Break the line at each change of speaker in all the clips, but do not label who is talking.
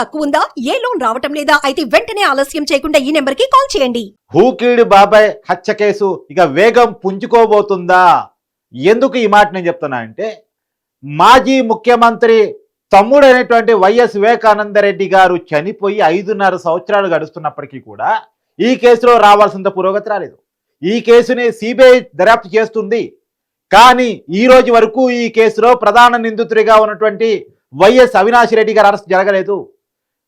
తక్కువ ఉందా ఏ లోన్ రావటం లేదా? అయితే వెంటనే ఆలస్యం చేయకుండా ఈ నెంబర్కి కాల్ చేయండి.
హూకీడు బాబాయ్ హత్య కేసు ఇక వేగం పుంజుకోబోతుందా? ఎందుకు ఈ మాట నేను చెప్తున్నా అంటే మాజీ ముఖ్యమంత్రి తమ్ముడైనటువంటి వైఎస్ వివేకానంద రెడ్డి గారు చనిపోయి ఐదున్నర సంవత్సరాలు గడుస్తున్నప్పటికీ కూడా ఈ కేసులో రావాల్సినంత పురోగతి రాలేదు. ఈ కేసుని సిబిఐ దర్యాప్తు చేస్తుంది. కానీ ఈ రోజు వరకు ఈ కేసులో ప్రధాన నిందితుడిగా ఉన్నటువంటి వైఎస్ అవినాష్ రెడ్డి గారు అరెస్ట్ జరగలేదు.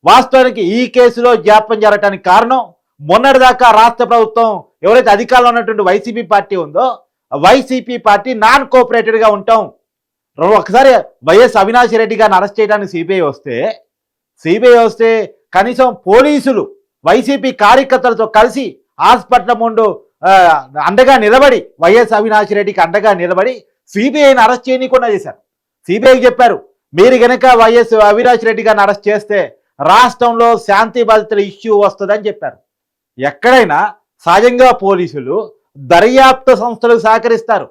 వాస్తవానికి ఈ కేసులో జాప్యం జరగటానికి కారణం మొన్నటిదాకా రాష్ట్ర ప్రభుత్వం ఎవరైతే అధికారంలో ఉన్నటువంటి వైసీపీ పార్టీ ఉందో వైసీపీ పార్టీ నాన్ కోఆపరేటెడ్గా ఉంటాం. ఒకసారి వైఎస్ అవినాష్ రెడ్డి గారిని అరెస్ట్ చేయడానికి సిబిఐ వస్తే సిబిఐ వస్తే కనీసం పోలీసులు వైసీపీ కార్యకర్తలతో కలిసి హాస్పిటల్ ముందు అండగా నిలబడి వైఎస్ అవినాష్ రెడ్డికి అండగా నిలబడి సిబిఐని అరెస్ట్ చేయనీయకుండా చేశారు. సిబిఐకి చెప్పారు మీరు గనక వైఎస్ అవినాష్ రెడ్డి గారిని అరెస్ట్ చేస్తే రాష్ట్రంలో శాంతి భద్రతల ఇష్యూ వస్తుందని చెప్పారు. ఎక్కడైనా సహజంగా పోలీసులు దర్యాప్తు సంస్థలకు సహకరిస్తారు.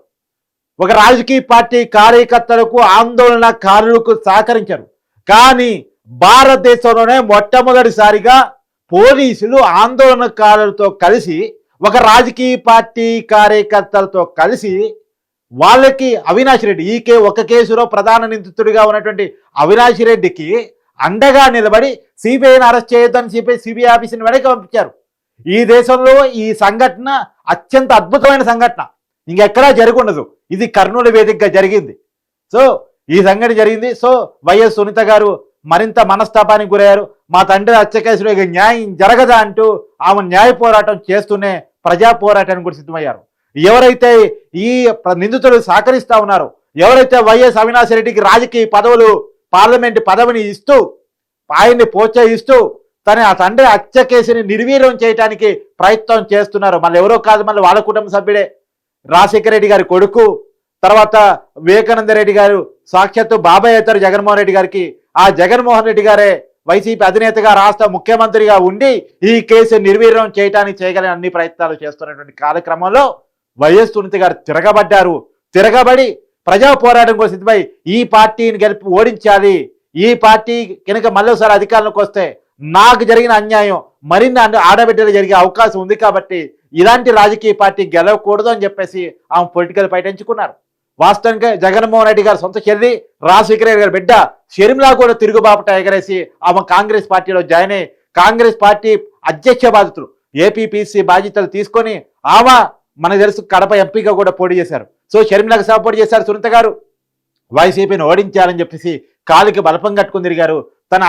ఒక రాజకీయ పార్టీ కార్యకర్తలకు ఆందోళనకారులకు సహకరించరు. కానీ భారతదేశంలోనే మొట్టమొదటిసారిగా పోలీసులు ఆందోళనకారులతో కలిసి ఒక రాజకీయ పార్టీ కార్యకర్తలతో కలిసి వాళ్ళకి అవినాష్ రెడ్డి ఈకే ఒక కేసులో ప్రధాన నిందితుడిగా ఉన్నటువంటి అవినాష్ రెడ్డికి అండగా నిలబడి సిబిఐని అరెస్ట్ చేయొద్దని చెప్పి సిబిఐ ఆఫీసుని వెనక్కి పంపించారు. ఈ దేశంలో ఈ సంఘటన అత్యంత అద్భుతమైన సంఘటన. ఇంకెక్కడా జరగకుండదు ఇది కర్నూలు వేదికగా జరిగింది. సో ఈ సంఘటన జరిగింది. సో వైఎస్ సునీత గారు మరింత మనస్తాపానికి గురయ్యారు. మా తండ్రి హత్య కేసులో న్యాయం జరగదా అంటూ ఆమె న్యాయ పోరాటం చేస్తూనే ప్రజా పోరాటానికి కూడా సిద్ధమయ్యారు. ఎవరైతే ఈ ప్ర- నిందితులు సహకరిస్తా ఉన్నారో ఎవరైతే వైఎస్ అవినాష్ రెడ్డికి రాజకీయ పదవులు పార్లమెంట్ పదవిని ఇస్తూ ఆయన్ని ప్రోత్సహిస్తూ తన ఆ తండ్రి హత్య కేసుని నిర్వీర్యం చేయడానికి ప్రయత్నం చేస్తున్నారు. మళ్ళీ ఎవరో కాదు మళ్ళీ వాళ్ళ కుటుంబ సభ్యుడే. రాజశేఖర రెడ్డి గారి కొడుకు తర్వాత వివేకానంద రెడ్డి గారు సాక్షాత్తు బాబాయ్ అవుతారు జగన్మోహన్ రెడ్డి గారికి. ఆ జగన్మోహన్ రెడ్డి గారే వైసీపీ అధినేతగా రాష్ట్ర ముఖ్యమంత్రిగా ఉండి ఈ కేసు నిర్వీర్యం చేయడానికి చేయగలిగిన అన్ని ప్రయత్నాలు చేస్తున్నటువంటి కాలక్రమంలో వైఎస్ సునీత గారు తిరగబడ్డారు. తిరగబడి ప్రజా పోరాటం కోసం సిద్ధమై ఈ పార్టీని గెలిపి ఓడించాలి. ఈ పార్టీ కనుక మళ్ళీసారి అధికారంలోకి వస్తే నాకు జరిగిన అన్యాయం మరిన్ని ఆడబిడ్డలు జరిగే అవకాశం ఉంది కాబట్టి ఇలాంటి రాజకీయ పార్టీ గెలవకూడదు అని చెప్పేసి ఆమె పొలిటికల్ ఫైట్ ఎంచుకున్నారు. జగన్మోహన్ రెడ్డి గారు సొంత చెల్లి రాజశేఖర గారి బిడ్డ షర్మిలా కూడా తిరుగుబాపట ఎగరేసి ఆమె కాంగ్రెస్ పార్టీలో జాయిన్ అయ్యి కాంగ్రెస్ పార్టీ అధ్యక్ష బాధితులు ఏపీపీసీ బాధ్యతలు తీసుకొని ఆమె మనకు తెలుసు కడప ఎంపీగా కూడా పోటీ చేశారు. సో షర్మిలకు సపోర్ట్ చేశారు సునీత గారు. వైసీపీని ఓడించాలని చెప్పేసి కాలికి బలపం కట్టుకుని తిరిగారు. తన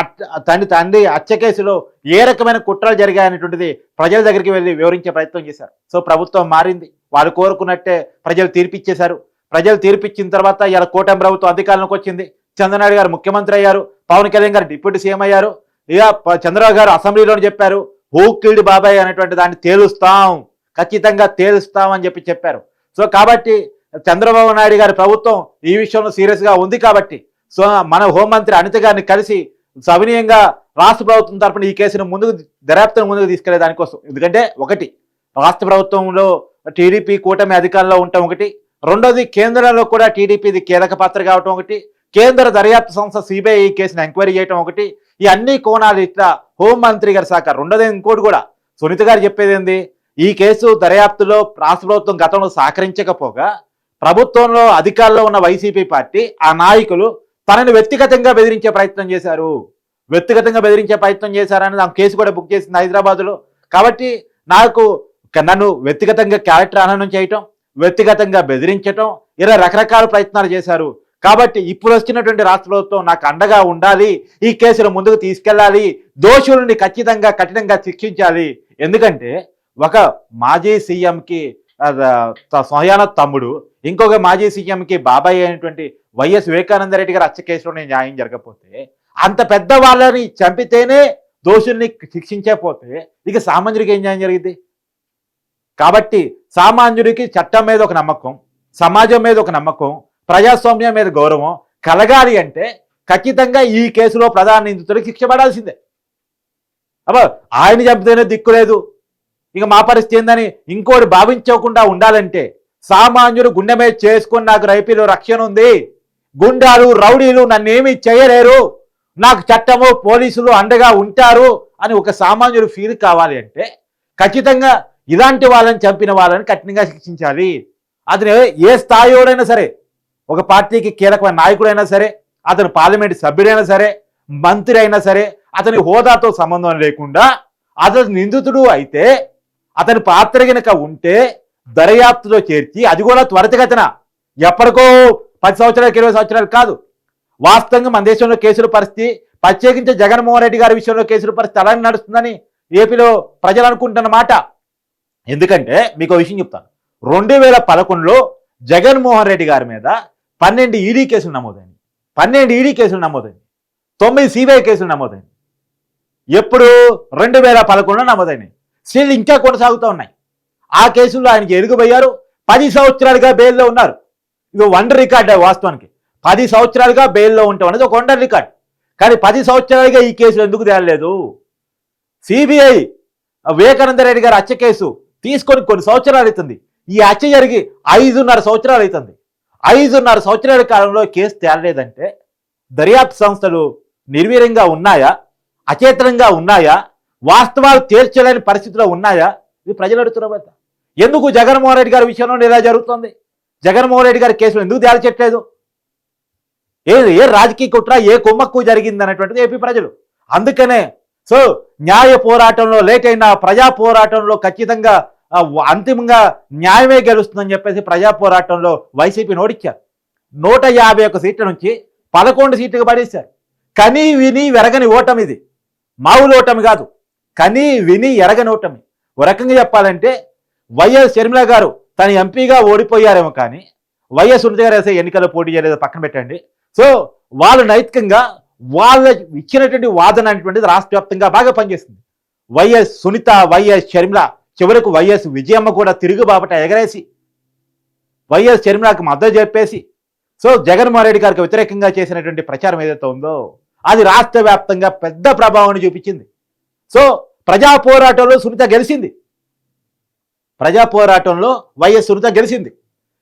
తన తండ్రి హత్య కేసులో ఏ రకమైన కుట్రలు జరిగాయనేటువంటిది ప్రజల దగ్గరికి వెళ్ళి వివరించే ప్రయత్నం చేశారు. సో ప్రభుత్వం మారింది. వాళ్ళు కోరుకున్నట్టే ప్రజలు తీర్పిచ్చేశారు. ప్రజలు తీర్పిచ్చిన తర్వాత ఇలా కూటమి ప్రభుత్వం అధికారంలోకి వచ్చింది. చంద్రనాయుడు గారు ముఖ్యమంత్రి అయ్యారు. పవన్ కళ్యాణ్ గారు డిప్యూటీ సీఎం అయ్యారు. ఇక చంద్రబాబు గారు అసెంబ్లీలో చెప్పారు. హూ కిల్డ్ బాబాయ్ అనేటువంటి దాన్ని తేలుస్తాం. ఖచ్చితంగా తేలుస్తామని చెప్పి చెప్పారు. సో కాబట్టి చంద్రబాబు నాయుడు గారి ప్రభుత్వం ఈ విషయంలో సీరియస్గా ఉంది కాబట్టి సో మన హోంమంత్రి అనిత గారిని కలిసి సవినీయంగా రాష్ట్ర ప్రభుత్వం తరపున ఈ కేసును ముందుకు దర్యాప్తును ముందుకు తీసుకెళ్ళే దానికోసం. ఎందుకంటే ఒకటి రాష్ట్ర ప్రభుత్వంలో టీడీపీ కూటమి అధికారంలో ఉండటం ఒకటి రెండోది కేంద్రంలో కూడా టీడీపీది కీలక పాత్ర కావటం ఒకటి కేంద్ర దర్యాప్తు సంస్థ సిబిఐ ఈ కేసును ఎంక్వైరీ చేయటం ఒకటి ఈ అన్ని కోణాలు ఇట్లా హోంమంత్రి గారి శాఖ. రెండోది ఇంకోటి కూడా సునీత గారు చెప్పేది ఏంది? ఈ కేసు దర్యాప్తులో రాష్ట్ర ప్రభుత్వం గతంలో సహకరించకపోగా ప్రభుత్వంలో అధికారంలో ఉన్న వైసీపీ పార్టీ ఆ నాయకులు తనని వ్యక్తిగతంగా బెదిరించే ప్రయత్నం చేశారు. వ్యక్తిగతంగా బెదిరించే ప్రయత్నం చేశారని ఆ కేసు కూడా బుక్ చేసింది హైదరాబాద్లో. కాబట్టి నాకు నన్ను వ్యక్తిగతంగా క్యారెక్టర్ హననం చేయటం వ్యక్తిగతంగా బెదిరించటం ఇలా రకరకాల ప్రయత్నాలు చేశారు. కాబట్టి ఇప్పుడు వచ్చినటువంటి రాష్ట్ర ప్రభుత్వం నాకు అండగా ఉండాలి ఈ కేసును ముందుకు తీసుకెళ్ళాలి దోషుల్ని ఖచ్చితంగా కఠినంగా శిక్షించాలి. ఎందుకంటే ఒక మాజీ సీఎంకి స్వయాన తమ్ముడు ఇంకొక మాజీ సీఎంకి బాబాయ్ అయినటువంటి వైఎస్ వివేకానందరెడ్డి గారు హత్య కేసులోనే న్యాయం జరగకపోతే అంత పెద్ద వాళ్ళని చంపితేనే దోషుల్ని శిక్షించకపోతే ఇక సామాన్యుడికి ఏం న్యాయం జరిగింది కాబట్టి సామాన్యుడికి చట్టం మీద ఒక నమ్మకం సమాజం మీద ఒక నమ్మకం ప్రజాస్వామ్యం మీద గౌరవం కలగాలి అంటే ఖచ్చితంగా ఈ కేసులో ప్రధాన నిందితుడికి శిక్ష పడాల్సిందే. అబ్బా ఆయన చంపితేనే దిక్కు లేదు. ఇక మా పరిస్థితి ఏందని ఇంకోటి భావించకుండా ఉండాలంటే సామాన్యుడు గుండె మీద చేసుకుని నాకు రైపీలో రక్షణ ఉంది. గుండాలు రౌడీలు నన్నేమీ చేయలేరు. నాకు చట్టము పోలీసులు అండగా ఉంటారు అని ఒక సామాన్యుడు ఫీల్ కావాలి అంటే ఖచ్చితంగా ఇలాంటి వాళ్ళని చంపిన వాళ్ళని కఠినంగా శిక్షించాలి. అతను ఏ స్థాయిలోడైనా సరే ఒక పార్టీకి కీలకమైన నాయకుడైనా సరే అతను పార్లమెంట్ సభ్యుడైనా సరే మంత్రి అయినా సరే అతని హోదాతో సంబంధం లేకుండా అతను నిందితుడు అయితే అతని పాత్ర గనక ఉంటే దర్యాప్తులో చేర్చి అది కూడా త్వరితగతిన. ఎప్పటికో పది సంవత్సరాలకు ఇరవై సంవత్సరాలు కాదు. వాస్తవంగా మన దేశంలో కేసుల పరిస్థితి ప్రత్యేకించి జగన్మోహన్ రెడ్డి గారి విషయంలో కేసుల పరిస్థితి అలానే నడుస్తుందని ఏపీలో ప్రజలు అనుకుంటున్నమాట ఎందుకంటే మీకు విషయం చెప్తాను. రెండు వేల పదకొండులో జగన్మోహన్ రెడ్డి గారి మీద పన్నెండు ఈడీ కేసులు నమోదైంది పన్నెండు ఈడీ కేసులు నమోదైంది తొమ్మిది సిబిఐ కేసులు నమోదైంది ఎప్పుడు? రెండు వేల పదకొండులో నమోదైనాయి. స్టిల్ ఇంకా కొనసాగుతూ ఉన్నాయి. ఆ కేసుల్లో ఆయనకి ఎరుగుపోయారు పది సంవత్సరాలుగా బెయిల్లో ఉన్నారు. ఇది వండర్ రికార్డ్ వాస్తవానికి. పది సంవత్సరాలుగా బెయిల్లో ఉండటం అనేది ఒక వండర్ రికార్డ్. కానీ పది సంవత్సరాలుగా ఈ కేసులు ఎందుకు తేలలేదు? సిబిఐ వివేకానంద రెడ్డి గారి హత్య కేసు తీసుకొని కొన్ని సంవత్సరాలు అవుతుంది. ఈ హత్య జరిగి ఐదున్నర సంవత్సరాలు అవుతుంది. ఐదున్నర సంవత్సరాల కాలంలో కేసు తేలలేదంటే దర్యాప్తు సంస్థలు నిర్వీర్యంగా ఉన్నాయా? అచేతనంగా ఉన్నాయా? వాస్తవాలు తేల్చలేని పరిస్థితిలో ఉన్నాయా? ఇది ప్రజలు అడుగుతున్న ఎందుకు జగన్మోహన్ రెడ్డి గారి విషయంలో ఇలా జరుగుతుంది? జగన్మోహన్ రెడ్డి గారి కేసులు ఎందుకు తేల్చట్లేదు ఏ ఏ రాజకీయ కుట్ర ఏ కుమ్మక్కు జరిగింది అనేటువంటిది ఏపీ ప్రజలు. అందుకనే సో న్యాయ పోరాటంలో లేట్ ప్రజా పోరాటంలో ఖచ్చితంగా అంతిమంగా న్యాయమే గెలుస్తుందని చెప్పేసి ప్రజా పోరాటంలో వైసీపీ ఓడించారు నూట యాభై ఒక్క సీట్ల నుంచి పదకొండు సీట్లకు పడేశారు. కనీ విని వెరగని ఓటమి ఇది. మామూలు ఓటమి కాదు. కని విని ఎరగని ఒక ఓ రకంగా చెప్పాలంటే వైఎస్ షర్మిల గారు తన ఎంపీగా ఓడిపోయారేమో కానీ వైఎస్ సునీత గారు వేసే ఎన్నికల్లో పోటీ చేయలేదు పక్కన పెట్టండి. సో వాళ్ళు నైతికంగా వాళ్ళ ఇచ్చినటువంటి వాదన అనేటువంటిది రాష్ట్ర వ్యాప్తంగా బాగా పనిచేస్తుంది. వైఎస్ సునీత వైఎస్ షర్మిల చివరకు వైఎస్ విజయమ్మ కూడా తిరుగు బాపట ఎగరేసి వైఎస్ షర్మిలకు మద్దతు చెప్పేసి సో జగన్మోహన్ రెడ్డి గారికి వ్యతిరేకంగా చేసినటువంటి ప్రచారం ఏదైతే ఉందో అది రాష్ట్ర వ్యాప్తంగా పెద్ద ప్రభావాన్ని చూపించింది. సో ప్రజా పోరాటంలో సునీత గెలిచింది. ప్రజా పోరాటంలో వైఎస్ సునీత గెలిచింది.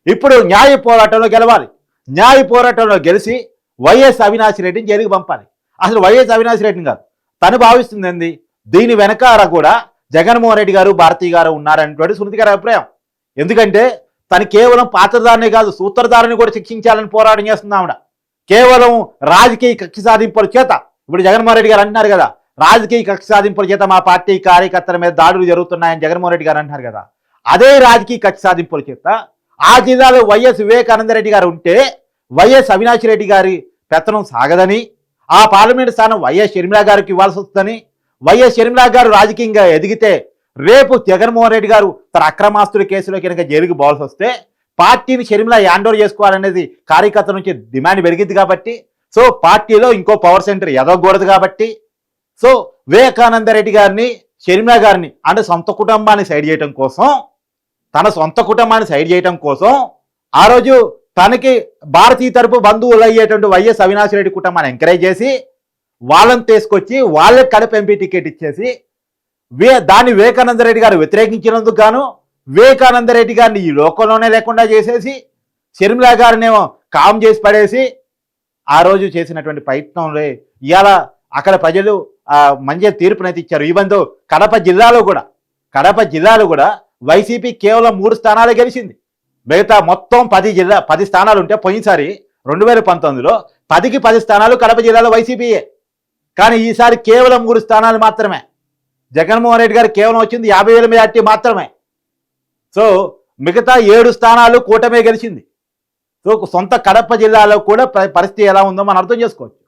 ఇప్పుడు న్యాయ పోరాటంలో గెలవాలి. న్యాయ పోరాటంలో గెలిచి వైఎస్ అవినాష్ రెడ్డిని జైలుకి పంపాలి. అసలు వైఎస్ అవినాష్ రెడ్డిని కాదు. తను భావిస్తుంది ఏంది? దీని వెనకాల కూడా జగన్మోహన్ రెడ్డి గారు భారతీయ గారు ఉన్నారనేటువంటి సునీత గారి అభిప్రాయం. ఎందుకంటే తను కేవలం పాత్రధారిని కాదు సూత్రధారిని కూడా శిక్షించాలని పోరాటం చేస్తుంది ఆవిడ. కేవలం రాజకీయ కక్ష సాధింపుల చేత. ఇప్పుడు జగన్మోహన్ రెడ్డి గారు అంటున్నారు కదా రాజకీయ కక్ష సాధింపుల చేత మా పార్టీ కార్యకర్తల మీద దాడులు జరుగుతున్నాయని జగన్మోహన్ రెడ్డి గారు అంటున్నారు కదా. అదే రాజకీయ కక్ష సాధింపుల చేత ఆ జిల్లాలో వైఎస్ వివేకానంద రెడ్డి గారు ఉంటే వైఎస్ అవినాష్ రెడ్డి గారి పెత్తనం సాగదని ఆ పార్లమెంటు స్థానం వైఎస్ షర్మిలా గారికి ఇవ్వాల్సి వస్తుందని వైఎస్ షర్మిలా గారు రాజకీయంగా ఎదిగితే రేపు జగన్మోహన్ రెడ్డి గారు తన అక్రమాస్తుల కేసులో కనుక జైలుకు పోవాల్సి వస్తే పార్టీని షర్మిలా యాండోర్ చేసుకోవాలనేది కార్యకర్త నుంచి డిమాండ్ పెరిగింది కాబట్టి సో పార్టీలో ఇంకో పవర్ సెంటర్ ఎదగకూడదు కాబట్టి సో వివేకానంద రెడ్డి గారిని షర్మిల గారిని అంటే సొంత కుటుంబాన్ని సైడ్ చేయటం కోసం తన సొంత కుటుంబాన్ని సైడ్ చేయటం కోసం ఆ రోజు తనకి భారతీయ తరపు బంధువులు అయ్యేటువంటి వైఎస్ అవినాష్ రెడ్డి కుటుంబాన్ని ఎంకరేజ్ చేసి వాళ్ళని తీసుకొచ్చి వాళ్ళకి కడప ఎంపీ టికెట్ ఇచ్చేసి వే దాన్ని వివేకానంద రెడ్డి గారు వ్యతిరేకించినందుకు గాను వివేకానంద రెడ్డి గారిని ఈ లోకంలోనే లేకుండా చేసేసి షర్మిలా గారినేమో కామ్ చేసి పడేసి ఆ రోజు చేసినటువంటి ప్రయత్నంలో ఇవాళ అక్కడ ప్రజలు మంచి తీర్పునైతే ఇచ్చారు. ఈవెన్ దో కడప జిల్లాలో కూడా కడప జిల్లాలో కూడా వైసీపీ కేవలం మూడు స్థానాలే గెలిచింది. మిగతా మొత్తం పది జిల్లా పది స్థానాలు ఉంటే పోయినసారి రెండు వేల పంతొమ్మిదిలో పదికి పది స్థానాలు కడప జిల్లాలో వైసీపీయే. కానీ ఈసారి కేవలం మూడు స్థానాలు మాత్రమే. జగన్మోహన్ రెడ్డి గారు కేవలం వచ్చింది యాభై వేల మెజార్టీ మాత్రమే. సో మిగతా ఏడు స్థానాలు కూటమే గెలిచింది. సో సొంత కడప జిల్లాలో కూడా పరిస్థితి ఎలా ఉందో మనం అర్థం చేసుకోవచ్చు.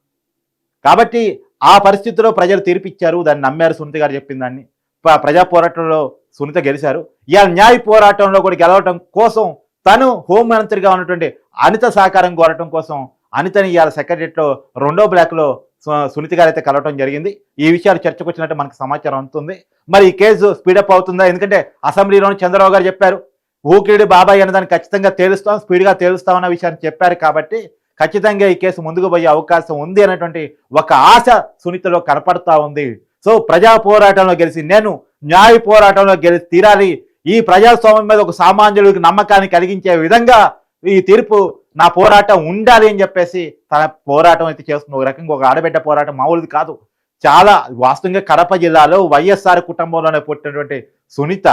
కాబట్టి ఆ పరిస్థితిలో ప్రజలు తీర్పిచ్చారు దాన్ని నమ్మారు సునీత గారు చెప్పిన దాన్ని. ప్రజా పోరాటంలో సునీత గెలిచారు. ఇవాళ న్యాయ పోరాటంలో కూడా గెలవటం కోసం తను హోంమంత్రిగా ఉన్నటువంటి అనిత సహకారం కోరటం కోసం అనితని ఇవాళ సెక్రటరియట్లో రెండో బ్లాక్లో సు- సునీత గారు అయితే కలవటం జరిగింది. ఈ విషయాలు చర్చకు వచ్చినట్టు మనకు సమాచారం అందుతుంది. మరి ఈ కేసు స్పీడప్ అవుతుందా? ఎందుకంటే అసెంబ్లీలోని చంద్రబాబు గారు చెప్పారు ఊకిడి బాబాయ్ అనే దాన్ని ఖచ్చితంగా తేలుస్తాం స్పీడ్గా తేలుస్తామన్న విషయాన్ని చెప్పారు కాబట్టి ఖచ్చితంగా ఈ కేసు ముందుకు పోయే అవకాశం ఉంది అనేటువంటి ఒక ఆశ సునీతలో కనపడతా ఉంది. సో ప్రజా పోరాటంలో గెలిచి నేను న్యాయ పోరాటంలో గెలిచి తీరాలి. ఈ ప్రజాస్వామ్యం మీద ఒక సామాన్యుడికి నమ్మకాన్ని కలిగించే విధంగా ఈ తీర్పు నా పోరాటం ఉండాలి అని చెప్పేసి తన పోరాటం అయితే చేస్తుంది ఒక రకంగా ఒక ఆడబిడ్డ పోరాటం మామూలుది కాదు. చాలా వాస్తవంగా కడప జిల్లాలో వైఎస్ఆర్ కుటుంబంలోనే పుట్టినటువంటి సునీత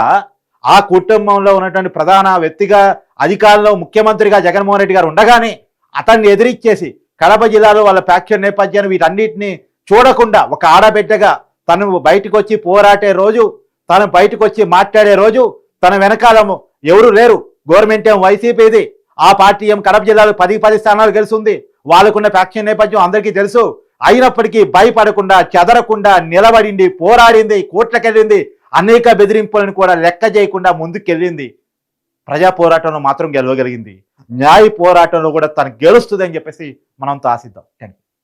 ఆ కుటుంబంలో ఉన్నటువంటి ప్రధాన వ్యక్తిగా అధికారంలో ముఖ్యమంత్రిగా జగన్మోహన్ రెడ్డి గారు ఉండగానే అతన్ని ఎదిరిచ్చేసి కడప జిల్లాలో వాళ్ళ ఫ్యాక్చర్ నేపథ్యాన్ని వీటన్నిటిని చూడకుండా ఒక ఆడబిడ్డగా తను బయటకు వచ్చి పోరాటే రోజు తను బయటకు వచ్చి మాట్లాడే రోజు తన వెనకాలము ఎవరు లేరు. గవర్నమెంట్ ఏం వైసీపీది. ఆ పార్టీ ఏం కడప జిల్లాలో పది పది స్థానాలు గెలుస్తుంది. వాళ్ళకున్న ఫ్యాక్షన్ నేపథ్యం అందరికీ తెలుసు. అయినప్పటికీ భయపడకుండా చెదరకుండా నిలబడింది పోరాడింది కోట్లకెళ్ళింది అనేక బెదిరింపులను కూడా లెక్క చేయకుండా ముందుకెళ్ళింది. ప్రజా పోరాటంలో మాత్రం గెలవగలిగింది. న్యాయ పోరాటంలో కూడా తను గెలుస్తుంది అని చెప్పేసి మనంతో ఆశిద్దాం థ్యాంక్ యూ